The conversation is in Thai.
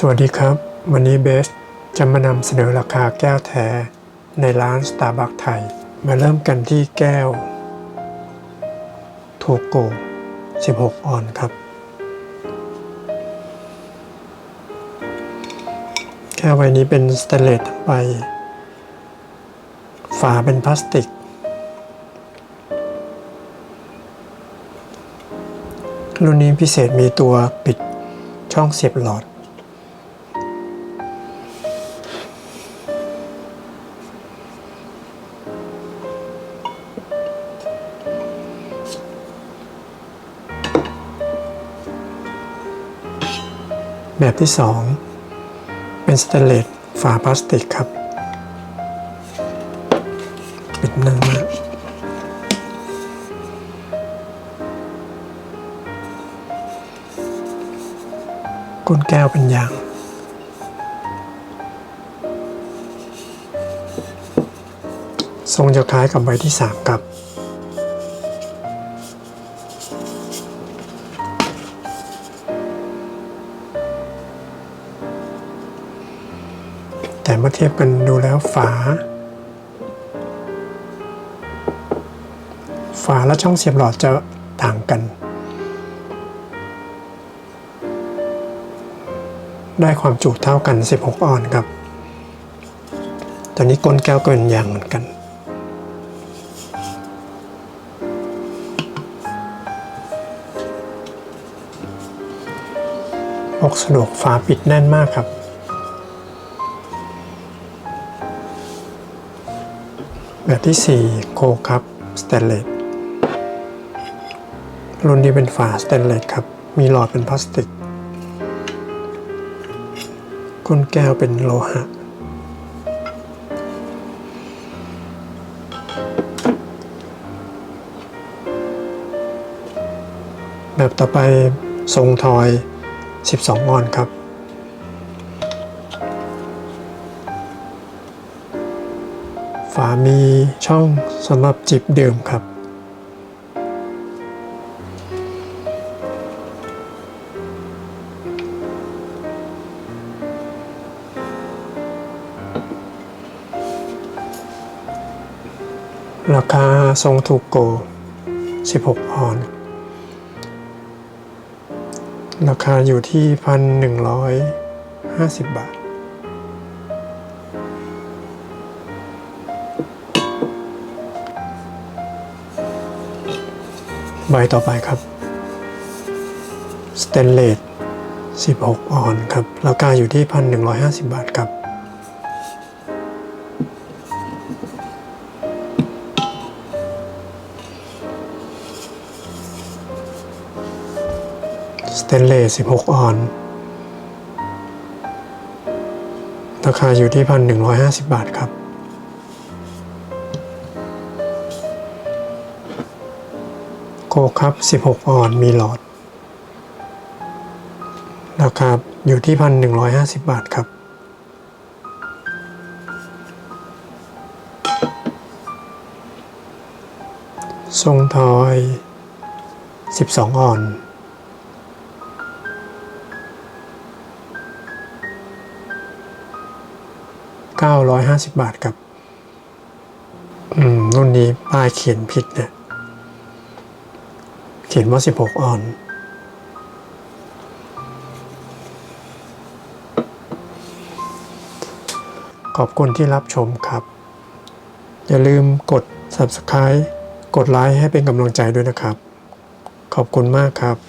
สวัสดีครับ วันนี้เบสจะมานำเสนอราคาแก้วแท้ในร้าน Starbucks ไทย มาเริ่มกันที่แก้วทูโก16 ออนครับ แก้วใบนี้เป็นสเตนเลสทั้งใบ ฝาเป็นพลาสติก รุ่นนี้พิเศษมีตัวปิดช่องเสียบหลอด แบบที่ 2 เป็นสเตนเลสฝาพลาสติกครับปิดแน่นมากก้นแก้วเป็นยางทรงจะคล้ายกับใบที่ 3 ครับ มื่อเทียบกันดูแล้วฝา ฝาและช่องเสียบหลอดจะต่างกัน ได้ความจุเท่ากัน 16 ออนซ์ครับตอนนี้ก้นแก้วก็เป็นยางเหมือนกันพกสะดวกฝาปิดแน่นมากครับ แบบที่ 4 โคคัพสเตนเลสรุ่นนี้เป็นฝาสเตนเลสครับ มีหลอดเป็นพลาสติกก้นแก้วเป็นโลหะ แบบต่อไปทรงทอย 12 ออนครับามีช่องสำหรับจิบดื่มครับ ราคาทรงถูกโก 16 ออน ราคาอยู่ที่ 1,150 บาท ใบต่อไปครับสเตนเลส16 ออนครับ ราคาอยู่ที่ 1,150 บาทครับ สเตนเลส16 ออน ราคาอยู่ที่ 1,150 บาทครับ คคัพ16 ออนมีหลอด ราคาอยู่ที่1,150บาทครับ ทรงทอย 12 ออน950 บาทครับ อืม รุ่นนี้ป้ายเขียนผิดเนี่ย เขียนว่า 16 ออน ขอบคุณที่รับชมครับ อย่าลืมกด Subscribe กดไลค์ให้เป็นกำลังใจด้วยนะครับ ขอบคุณมากครับ